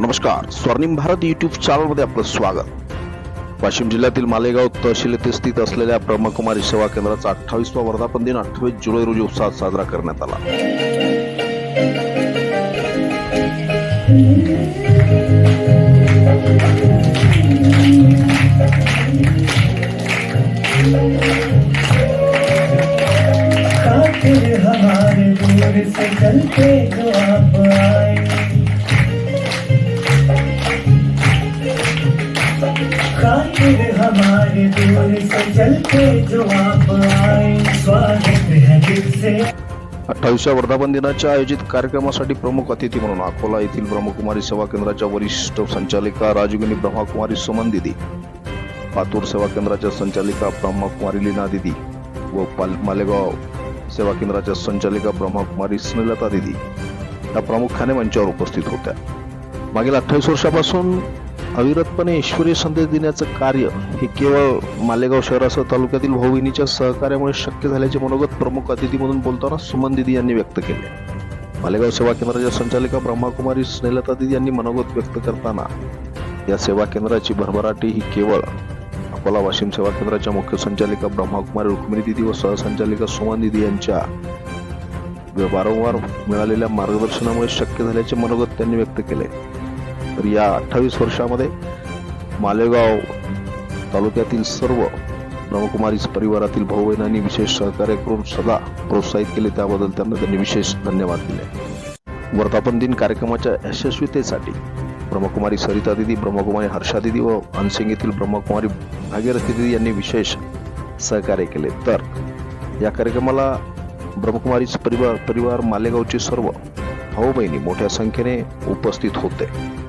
नमस्कार. स्वर्णिम भारत युट्यूब चॅनलमध्ये आपलं स्वागत. वाशिम जिल्ह्यातील मालेगाव तहसील येथे स्थित असलेल्या ब्रह्मकुमारी सेवा केंद्राचा अठ्ठावीसवा वर्धापन दिन अठ्ठावीस जुलै रोजी उत्साहात साजरा करण्यात आला. हमारे दूर से चलते जो आप आए। खातिर हमारे दूर से चलते जो आप आए स्वागत है दिल से। अठ्ठावीसव्या वर्धापन दिनाच्या आयोजित कार्यक्रमासाठी प्रमुख अतिथी म्हणून अकोला येथील ब्रह्मकुमारी सेवा केंद्राच्या वरिष्ठ संचालिका राजगिनी ब्रह्मकुमारी सुमन दिदी पातूर सेवा केंद्राच्या संचालिका ब्रह्मकुमारी लीना दिदी व पाल- मालेगाव सेवा केंद्राच्या संचालिका ब्रह्मकुमारी स्नेलता दिदी या प्रामुख्याने मंचावर उपस्थित होत्या. मागील अठ्ठावीस वर्षापासून अविरतपणे ईश्वरीय संदेश देण्याचं कार्य हे केवळ मालेगाव शहरासह तालुक्यातील भाऊबहिणीच्या सहकार्यामुळे शक्य झाल्याचे मनोगत प्रमुख अतिथी म्हणून बोलताना सुमन दिदी यांनी व्यक्त केले. मालेगाव सेवा केंद्राच्या संचालिका ब्रह्माकुमारी स्नेलता दिदी यांनी मनोगत व्यक्त करताना या सेवा केंद्राची भरभराटी ही केवळ अकोला वाशिम सेवा केंद्राच्या मुख्य संचालिका ब्रह्माकुमारी रुक्मिणी दिदी व सहसंचालिका सुमन दिदी यांच्या वारंवार मिळालेल्या मार्गदर्शनामुळे शक्य झाल्याचे मनोगत त्यांनी व्यक्त केले. तर या अठ्ठावीस वर्षामध्ये मालेगाव तालुक्यातील सर्व ब्रह्मकुमारी परिवारातील भाऊ बहिणांनी विशेष सहकार्य करून सदा प्रोत्साहित केले. त्याबद्दल त्यांना त्यांनी विशेष धन्यवाद दिले. वर्धापन दिन कार्यक्रमाच्या यशस्वीतेसाठी ब्रह्मकुमारी सरिता दिदी ब्रह्मकुमारी हर्षा दिदी व अनसिंग येथील ब्रह्मकुमारी भागीरथी दिदी यांनी विशेष सहकार्य केले. तर या कार्यक्रमाला ब्रह्मकुमारी परिवार परिवार मालेगावचे सर्व भाऊ बहिणी मोठ्या संख्येने उपस्थित होते.